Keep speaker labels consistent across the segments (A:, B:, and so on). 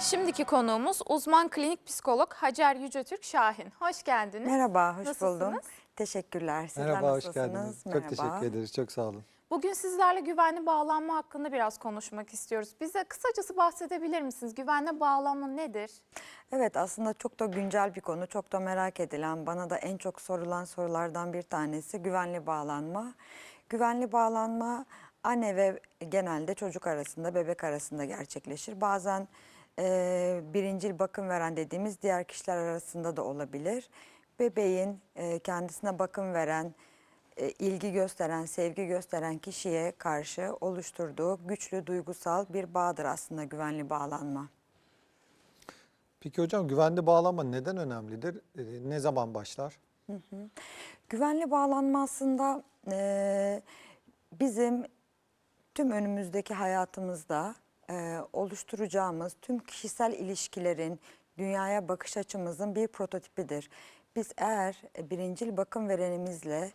A: Şimdiki konuğumuz uzman klinik psikolog Hacer Yüce Türk Şahin. Hoş geldiniz.
B: Merhaba, hoş
A: Nasılsınız?
B: buldum. Teşekkürler. Sizler
C: Merhaba, hoş
B: nasılsınız?
C: geldiniz. Çok
B: Merhaba.
C: teşekkür ederiz, çok sağ olun.
A: Bugün sizlerle güvenli bağlanma hakkında biraz konuşmak istiyoruz. Bize kısacası bahsedebilir misiniz? Güvenli bağlanma nedir?
B: Evet, aslında çok da güncel bir konu, çok da merak edilen, bana da en çok sorulan sorulardan bir tanesi güvenli bağlanma. Güvenli bağlanma anne ve genelde çocuk arasında, bebek arasında gerçekleşir. Bazen e, birincil bakım veren dediğimiz diğer kişiler arasında da olabilir. Bebeğin e, kendisine bakım veren, e, ilgi gösteren, sevgi gösteren kişiye karşı oluşturduğu güçlü duygusal bir bağdır aslında güvenli bağlanma.
C: Peki hocam güvenli bağlanma neden önemlidir? Ee, Ne zaman başlar?
B: Güvenli bağlanma aslında e, bizim tüm önümüzdeki hayatımızda e, oluşturacağımız tüm kişisel ilişkilerin, dünyaya bakış açımızın bir prototipidir. Biz eğer birincil bakım verenimizle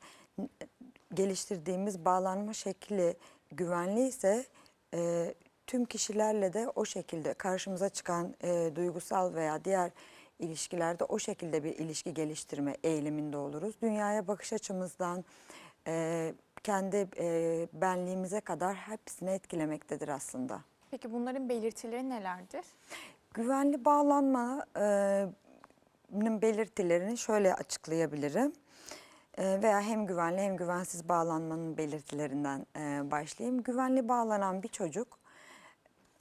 B: geliştirdiğimiz bağlanma şekli güvenli ise e, tüm kişilerle de o şekilde karşımıza çıkan e, duygusal veya diğer ilişkilerde o şekilde bir ilişki geliştirme eğiliminde oluruz. Dünyaya bakış açımızdan e, kendi e, benliğimize kadar hepsini etkilemektedir aslında.
A: Peki bunların belirtileri nelerdir?
B: Güvenli bağlanmanın belirtilerini şöyle açıklayabilirim. E, veya hem güvenli hem güvensiz bağlanmanın belirtilerinden e, başlayayım. Güvenli bağlanan bir çocuk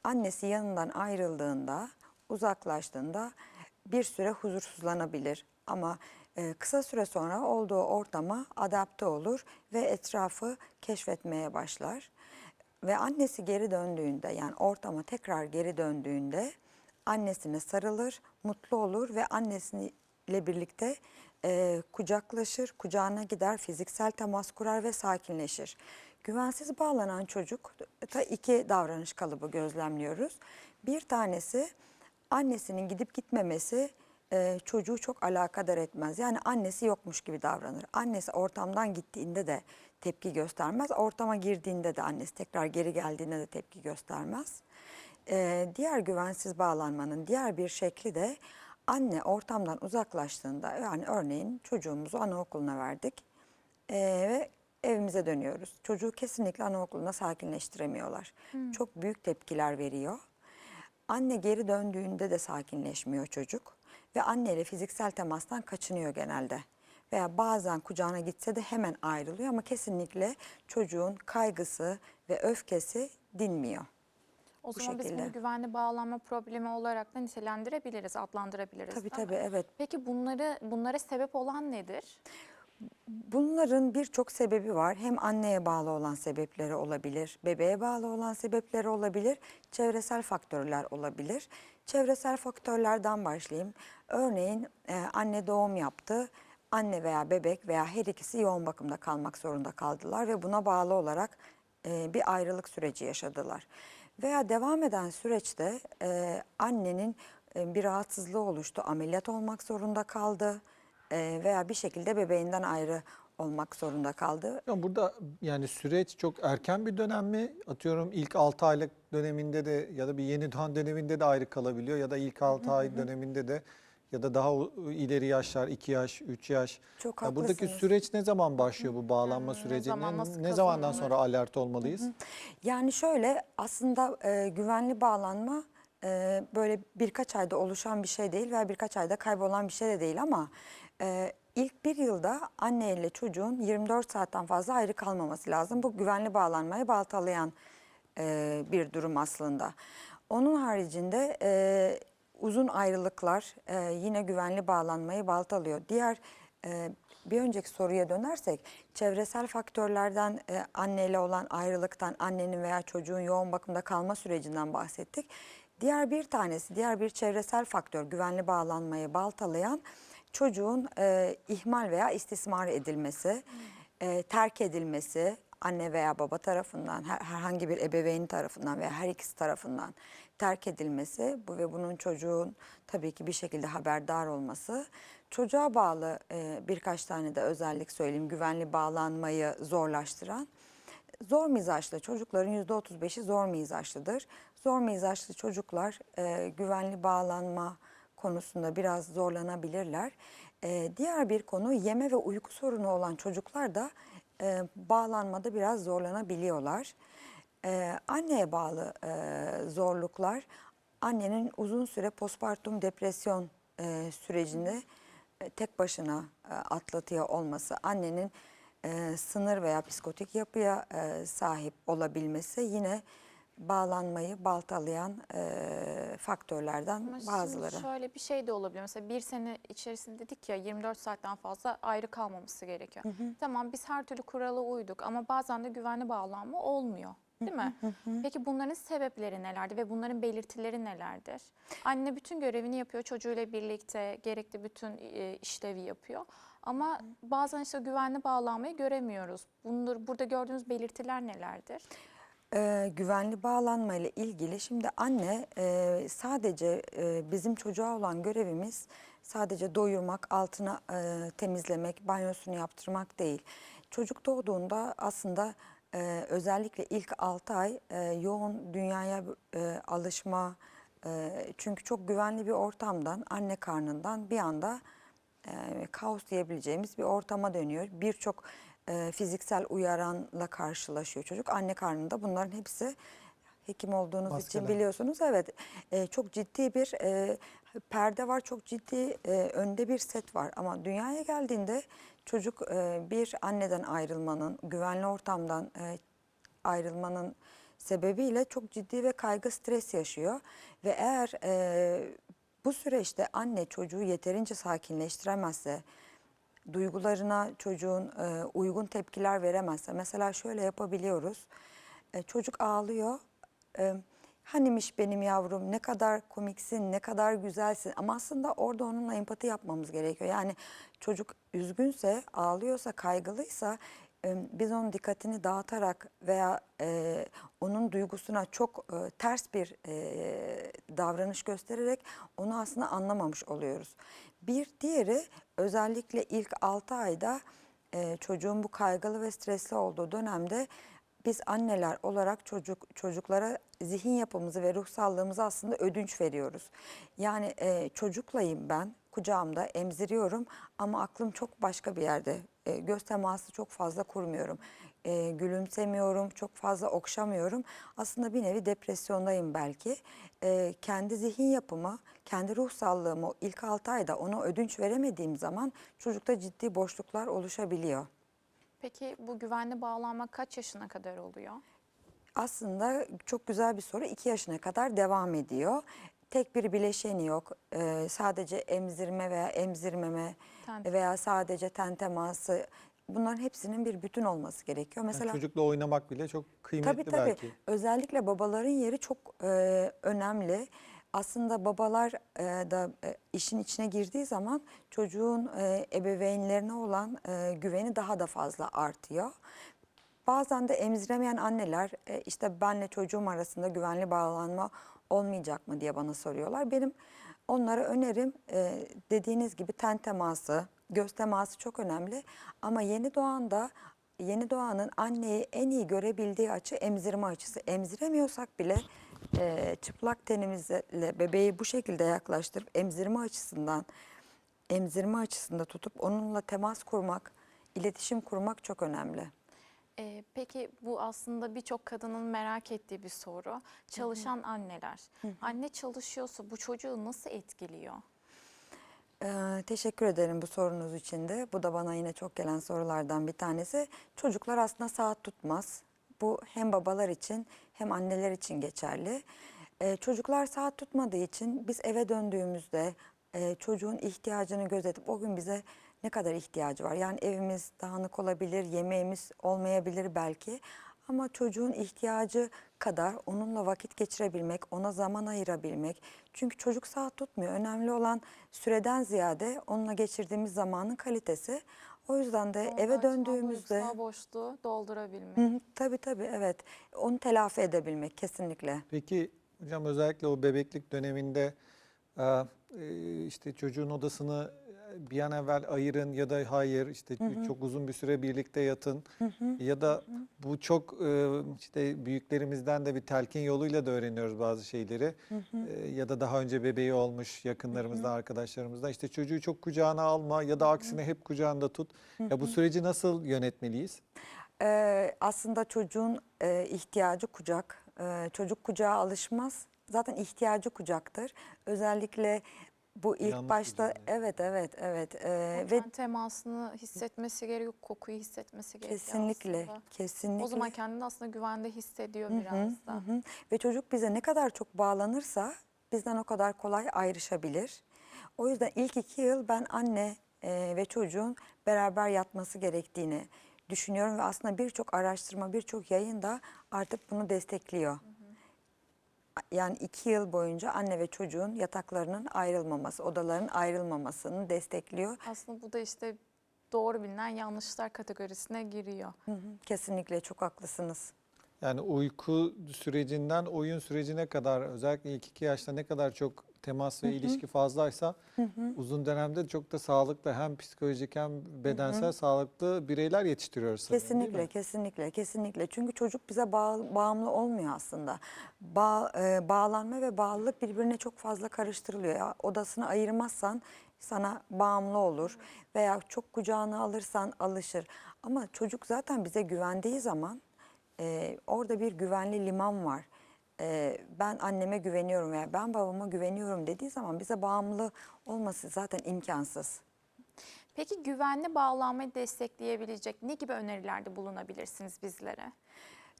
B: annesi yanından ayrıldığında, uzaklaştığında bir süre huzursuzlanabilir. Ama e, kısa süre sonra olduğu ortama adapte olur ve etrafı keşfetmeye başlar. Ve annesi geri döndüğünde yani ortama tekrar geri döndüğünde annesine sarılır, mutlu olur ve annesiyle birlikte e, kucaklaşır, kucağına gider, fiziksel temas kurar ve sakinleşir. Güvensiz bağlanan çocuk da iki davranış kalıbı gözlemliyoruz. Bir tanesi annesinin gidip gitmemesi e, çocuğu çok alakadar etmez. Yani annesi yokmuş gibi davranır. Annesi ortamdan gittiğinde de tepki göstermez. Ortama girdiğinde de annesi tekrar geri geldiğinde de tepki göstermez. E, diğer güvensiz bağlanmanın diğer bir şekli de anne ortamdan uzaklaştığında yani örneğin çocuğumuzu anaokuluna verdik e, ve evimize dönüyoruz. Çocuğu kesinlikle anaokuluna sakinleştiremiyorlar. Çok büyük tepkiler veriyor. Anne geri döndüğünde de sakinleşmiyor çocuk ve anneyle fiziksel temastan kaçınıyor genelde. Veya bazen kucağına gitse de hemen ayrılıyor ama kesinlikle çocuğun kaygısı ve öfkesi dinmiyor.
A: O
B: Bu
A: zaman biz
B: şekilde.
A: bunu güvenli bağlanma problemi olarak da nitelendirebiliriz, adlandırabiliriz.
B: Tabii
A: değil mi?
B: tabii evet.
A: Peki bunları bunlara sebep olan nedir?
B: Bunların birçok sebebi var. Hem anneye bağlı olan sebepleri olabilir, bebeğe bağlı olan sebepleri olabilir, çevresel faktörler olabilir. Çevresel faktörlerden başlayayım. Örneğin e, anne doğum yaptı. Anne veya bebek veya her ikisi yoğun bakımda kalmak zorunda kaldılar ve buna bağlı olarak e, bir ayrılık süreci yaşadılar. Veya devam eden süreçte e, annenin e, bir rahatsızlığı oluştu, ameliyat olmak zorunda kaldı e, veya bir şekilde bebeğinden ayrı olmak zorunda kaldı.
C: Ya burada yani süreç çok erken bir dönem mi? Atıyorum ilk 6 aylık döneminde de ya da bir yeni doğan döneminde de ayrı kalabiliyor ya da ilk 6 ay döneminde de ya da daha ileri yaşlar 2 yaş, 3 yaş.
B: Çok
C: Ya buradaki süreç ne zaman başlıyor bu bağlanma
A: zaman,
C: Ne,
A: nasıl
C: ne zamandan
A: kazanılır?
C: sonra alert olmalıyız?
B: Yani şöyle aslında e, güvenli bağlanma e, böyle birkaç ayda oluşan bir şey değil veya birkaç ayda kaybolan bir şey de değil ama e, ilk bir yılda anne ile çocuğun 24 saatten fazla ayrı kalmaması lazım. Bu güvenli bağlanmayı baltalayan e, bir durum aslında. Onun haricinde e, uzun ayrılıklar e, yine güvenli bağlanmayı baltalıyor. Diğer e, bir önceki soruya dönersek çevresel faktörlerden e, anneyle olan ayrılıktan annenin veya çocuğun yoğun bakımda kalma sürecinden bahsettik. Diğer bir tanesi diğer bir çevresel faktör güvenli bağlanmayı baltalayan çocuğun e, ihmal veya istismar edilmesi, e, terk edilmesi anne veya baba tarafından her- herhangi bir ebeveyni tarafından veya her ikisi tarafından terk edilmesi bu ve bunun çocuğun tabii ki bir şekilde haberdar olması çocuğa bağlı e, birkaç tane de özellik söyleyeyim güvenli bağlanmayı zorlaştıran Zor mizaçlı çocukların %35'i zor mizaçlıdır. Zor mizaçlı çocuklar e, güvenli bağlanma konusunda biraz zorlanabilirler. E, diğer bir konu yeme ve uyku sorunu olan çocuklar da e, bağlanmada biraz zorlanabiliyorlar. E, anneye bağlı e, zorluklar, annenin uzun süre postpartum depresyon e, sürecinde e, tek başına e, atlatıyor olması, annenin e, sınır veya psikotik yapıya e, sahip olabilmesi yine bağlanmayı baltalayan e, faktörlerden
A: Ama
B: bazıları.
A: Şöyle bir şey de olabilir. Mesela bir sene içerisinde dedik ya 24 saatten fazla ayrı kalmaması gerekiyor. Tamam biz her türlü kurala uyduk ama bazen de güvenli bağlanma olmuyor. Değil mi? Peki bunların sebepleri nelerdir ve bunların belirtileri nelerdir? Anne bütün görevini yapıyor çocuğuyla birlikte gerekli bütün e, işlevi yapıyor. Ama bazen işte güvenli bağlanmayı göremiyoruz. Bunlar, burada gördüğünüz belirtiler nelerdir?
B: Ee, güvenli bağlanma ile ilgili şimdi anne e, sadece e, bizim çocuğa olan görevimiz sadece doyurmak, altına e, temizlemek, banyosunu yaptırmak değil. Çocuk doğduğunda aslında e, özellikle ilk 6 ay e, yoğun dünyaya e, alışma e, çünkü çok güvenli bir ortamdan anne karnından bir anda e, kaos diyebileceğimiz bir ortama dönüyor. Birçok e, fiziksel uyaranla karşılaşıyor çocuk. Anne karnında bunların hepsi hekim olduğunuz için
C: Maskeler.
B: biliyorsunuz. Evet e, çok ciddi bir e, perde var, çok ciddi e, önde bir set var. Ama dünyaya geldiğinde çocuk e, bir anneden ayrılmanın, güvenli ortamdan e, ayrılmanın sebebiyle çok ciddi ve kaygı stres yaşıyor. Ve eğer e, bu süreçte anne çocuğu yeterince sakinleştiremezse, duygularına çocuğun e, uygun tepkiler veremezse, mesela şöyle yapabiliyoruz. E, çocuk ağlıyor. E, hanimiş benim yavrum ne kadar komiksin, ne kadar güzelsin. Ama aslında orada onunla empati yapmamız gerekiyor. Yani çocuk üzgünse, ağlıyorsa, kaygılıysa e, biz onun dikkatini dağıtarak veya e, onun duygusuna çok e, ters bir e, davranış göstererek onu aslında anlamamış oluyoruz. Bir diğeri özellikle ilk 6 ayda e, çocuğun bu kaygılı ve stresli olduğu dönemde biz anneler olarak çocuk çocuklara zihin yapımızı ve ruh sağlığımızı aslında ödünç veriyoruz. Yani e, çocuklayım ben kucağımda emziriyorum ama aklım çok başka bir yerde. E, göz teması çok fazla kurmuyorum. E, gülümsemiyorum, çok fazla okşamıyorum. Aslında bir nevi depresyondayım belki. E, kendi zihin yapımı, kendi ruh sağlığımı ilk 6 ayda ona ödünç veremediğim zaman çocukta ciddi boşluklar oluşabiliyor.
A: Peki bu güvenli bağlanma kaç yaşına kadar oluyor?
B: Aslında çok güzel bir soru. 2 yaşına kadar devam ediyor. Tek bir bileşeni yok. Ee, sadece emzirme veya emzirmeme
A: Ten-
B: veya sadece ten teması bunların hepsinin bir bütün olması gerekiyor.
C: Yani
B: Mesela
C: çocukla oynamak bile çok kıymetli
B: tabii tabii
C: belki.
B: özellikle babaların yeri çok e, önemli. Aslında babalar e, da e, işin içine girdiği zaman çocuğun e, ebeveynlerine olan e, güveni daha da fazla artıyor. Bazen de emziremeyen anneler e, işte benle çocuğum arasında güvenli bağlanma olmayacak mı diye bana soruyorlar. Benim onlara önerim e, dediğiniz gibi ten teması, göz teması çok önemli. Ama yeni doğanda yeni doğanın anneyi en iyi görebildiği açı emzirme açısı. Emziremiyorsak bile e, çıplak tenimizle bebeği bu şekilde yaklaştırıp emzirme açısından emzirme açısında tutup onunla temas kurmak, iletişim kurmak çok önemli.
A: Ee, peki bu aslında birçok kadının merak ettiği bir soru. Çalışan anneler. Anne çalışıyorsa bu çocuğu nasıl etkiliyor?
B: Ee, teşekkür ederim bu sorunuz için de. Bu da bana yine çok gelen sorulardan bir tanesi. Çocuklar aslında saat tutmaz. Bu hem babalar için hem anneler için geçerli. Ee, çocuklar saat tutmadığı için biz eve döndüğümüzde e, çocuğun ihtiyacını gözetip o gün bize ne kadar ihtiyacı var? Yani evimiz dağınık olabilir, yemeğimiz olmayabilir belki. Ama çocuğun ihtiyacı kadar onunla vakit geçirebilmek, ona zaman ayırabilmek. Çünkü çocuk saat tutmuyor. Önemli olan süreden ziyade onunla geçirdiğimiz zamanın kalitesi. O yüzden de
A: Onu
B: eve döndüğümüzde...
A: boşluğu doldurabilmek.
B: Hı hı, tabii tabii evet. Onu telafi edebilmek kesinlikle.
C: Peki hocam özellikle o bebeklik döneminde e, işte çocuğun odasını bir an evvel ayırın ya da hayır işte çok uzun bir süre birlikte yatın ya da bu çok işte büyüklerimizden de bir telkin yoluyla da öğreniyoruz bazı şeyleri E, ya da daha önce bebeği olmuş yakınlarımızdan arkadaşlarımızdan işte çocuğu çok kucağına alma ya da aksine hep kucağında tut. Ya bu süreci nasıl yönetmeliyiz?
B: Ee, aslında çocuğun e, ihtiyacı kucak. Ee, çocuk kucağa alışmaz. Zaten ihtiyacı kucaktır. Özellikle bu ilk
C: Yalnız
B: başta evet evet evet Ee, ve
A: temasını hissetmesi gerekiyor, kokuyu hissetmesi gerekiyor
B: kesinlikle
A: aslında.
B: kesinlikle.
A: O zaman kendini aslında güvende hissediyor biraz da.
B: Hı hı. Ve çocuk bize ne kadar çok bağlanırsa bizden o kadar kolay ayrışabilir. O yüzden ilk iki yıl ben anne e, ve çocuğun beraber yatması gerektiğini düşünüyorum ve aslında birçok araştırma, birçok yayın da artık bunu destekliyor. Yani iki yıl boyunca anne ve çocuğun yataklarının ayrılmaması, odaların ayrılmamasını destekliyor.
A: Aslında bu da işte doğru bilinen yanlışlar kategorisine giriyor.
B: Hı hı, Kesinlikle çok haklısınız.
C: Yani uyku sürecinden oyun sürecine kadar özellikle ilk iki yaşta ne kadar çok temas ve ilişki fazlaysa uzun dönemde çok da sağlıklı hem psikolojik hem bedensel sağlıklı bireyler yetiştiriyoruz sanırım,
B: Kesinlikle, kesinlikle, kesinlikle. Çünkü çocuk bize bağ- bağımlı olmuyor aslında. Bağ, e, bağlanma ve bağlılık birbirine çok fazla karıştırılıyor. Ya, odasını ayırmazsan sana bağımlı olur veya çok kucağına alırsan alışır. Ama çocuk zaten bize güvendiği zaman e, orada bir güvenli liman var. E, ben anneme güveniyorum veya ben babama güveniyorum dediği zaman bize bağımlı olması zaten imkansız.
A: Peki güvenli bağlanmayı destekleyebilecek ne gibi önerilerde bulunabilirsiniz bizlere?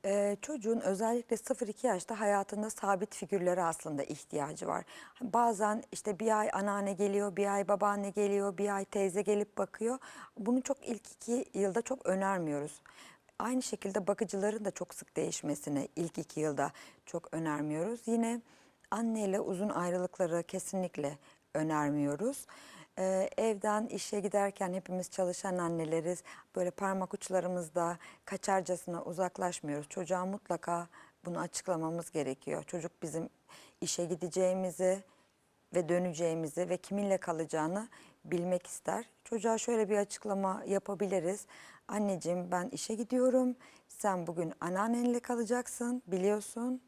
B: Ee, çocuğun özellikle 0-2 yaşta hayatında sabit figürlere aslında ihtiyacı var. Bazen işte bir ay anneanne geliyor, bir ay babaanne geliyor, bir ay teyze gelip bakıyor. Bunu çok ilk iki yılda çok önermiyoruz. Aynı şekilde bakıcıların da çok sık değişmesini ilk iki yılda çok önermiyoruz. Yine anneyle uzun ayrılıkları kesinlikle önermiyoruz. Ee, evden işe giderken hepimiz çalışan anneleriz. Böyle parmak uçlarımızda kaçarcasına uzaklaşmıyoruz. Çocuğa mutlaka bunu açıklamamız gerekiyor. Çocuk bizim işe gideceğimizi ve döneceğimizi ve kiminle kalacağını bilmek ister. Çocuğa şöyle bir açıklama yapabiliriz. Anneciğim ben işe gidiyorum. Sen bugün anneannenle kalacaksın biliyorsun.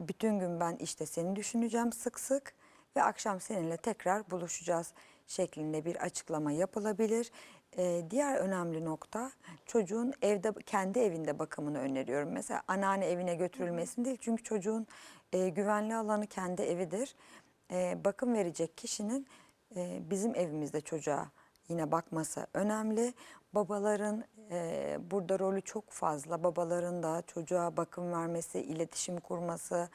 B: Bütün gün ben işte seni düşüneceğim sık sık ve akşam seninle tekrar buluşacağız şeklinde bir açıklama yapılabilir. Ee, diğer önemli nokta çocuğun evde kendi evinde bakımını öneriyorum. Mesela anneanne evine götürülmesini değil çünkü çocuğun e, güvenli alanı kendi evidir. E, bakım verecek kişinin e, bizim evimizde çocuğa yine bakması önemli. Babaların e, burada rolü çok fazla. Babaların da çocuğa bakım vermesi, iletişim kurması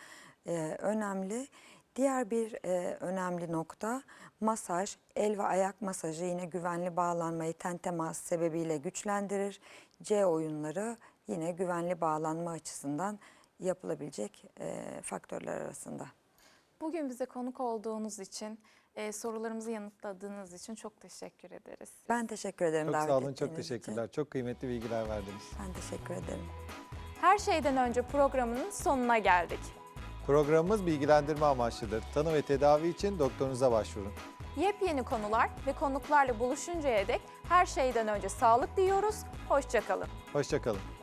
B: e, önemli. Diğer bir e, önemli nokta masaj, el ve ayak masajı yine güvenli bağlanmayı ten teması sebebiyle güçlendirir. C oyunları yine güvenli bağlanma açısından yapılabilecek e, faktörler arasında.
A: Bugün bize konuk olduğunuz için, e, sorularımızı yanıtladığınız için çok teşekkür ederiz.
B: Ben teşekkür ederim
C: Çok sağ olun, çok
B: ettiğiniz için.
C: teşekkürler. Çok kıymetli bilgiler verdiniz.
B: Ben teşekkür ederim.
A: Her şeyden önce programının sonuna geldik.
C: Programımız bilgilendirme amaçlıdır. Tanı ve tedavi için doktorunuza başvurun.
A: Yepyeni konular ve konuklarla buluşuncaya dek her şeyden önce sağlık diyoruz. Hoşçakalın.
C: Hoşçakalın.